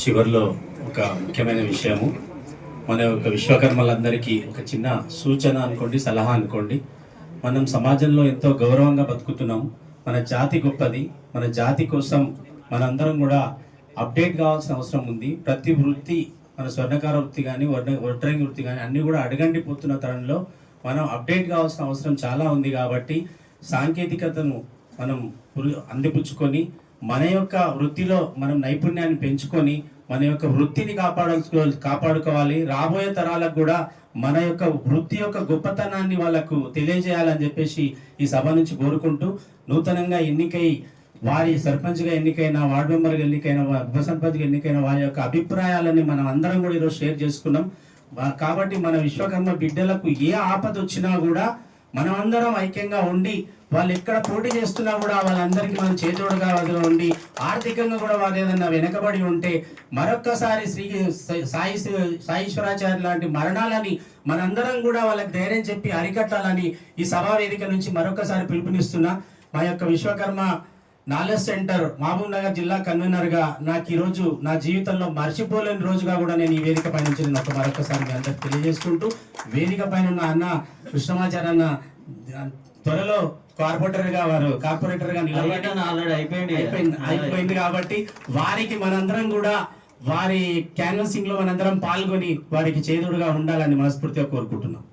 చివరిలో ఒక ముఖ్యమైన విషయము. మన యొక్క విశ్వకర్మలందరికీ ఒక చిన్న సూచన అనుకోండి సలహా అనుకోండి. మనం సమాజంలో ఎంతో గౌరవంగా బతుకుతున్నాం. మన జాతి గొప్పది. మన జాతి కోసం మనందరం కూడా అప్డేట్ కావాల్సిన అవసరం ఉంది. ప్రతి వృత్తి మన స్వర్ణకార వృత్తి కానీ వడ్ర వడ్రంగి వృత్తి కానీ అన్నీ కూడా అడగండి పోతున్న తరంలో మనం అప్డేట్ కావాల్సిన అవసరం చాలా ఉంది కాబట్టి సాంకేతికతను మనం అందిపుచ్చుకొని మన యొక్క వృత్తిలో మనం నైపుణ్యాన్ని పెంచుకొని మన యొక్క వృత్తిని కాపాడుకో కాపాడుకోవాలి. రాబోయే తరాలకు కూడా మన యొక్క వృత్తి యొక్క గొప్పతనాన్ని వాళ్ళకు తెలియజేయాలని చెప్పేసి ఈ సభ నుంచి కోరుకుంటూ నూతనంగా ఎన్నికై వారి సర్పంచ్గా ఎన్నికైన వార్డు మెంబర్గా ఎన్నికైన ఉప సర్పంచ్గా ఎన్నికైన వారి యొక్క అభిప్రాయాలని మనం అందరం కూడా ఈరోజు షేర్ చేసుకున్నాం. కాబట్టి మన విశ్వకర్మ బిడ్డలకు ఏ ఆపద వచ్చినా కూడా మనం అందరం ఐక్యంగా ఉండి వాళ్ళు ఎక్కడ పోటీ చేస్తున్నా కూడా వాళ్ళందరికీ మనం చేదోడుగా ఉండి ఆర్థికంగా కూడా వాళ్ళు ఏదైనా వెనకబడి ఉంటే మరొక్కసారి శ్రీ సాయి సాయిశ్వరాచార్య లాంటి మరణాలని మనందరం కూడా వాళ్ళకి ధైర్యం చెప్పి అరికట్టాలని ఈ సభా వేదిక నుంచి మరొకసారి పిలుపునిస్తున్నా. మా యొక్క Vishwakarma knowledge centre Mahabubnagar జిల్లా కన్వీనర్గా నాకు ఈరోజు నా జీవితంలో మర్చిపోలేని రోజుగా కూడా నేను ఈ వేదిక పైన నుంచి నేను ఒక మరొకసారి మీ అందరికి తెలియజేసుకుంటూ వేదిక పైన ఉన్న అన్న కృష్ణమాచార్య అన్న త్వరలో కార్పొరేటర్గా వారు కార్పొరేటర్గా ఆల్రెడీ అయిపోయింది. అయిపోయింది కాబట్టి వారికి మనందరం కూడా వారి క్యాన్వసింగ్లో మనందరం పాల్గొని వారికి చేదుడుగా ఉండాలని మనస్ఫూర్తిగా కోరుకుంటున్నాం.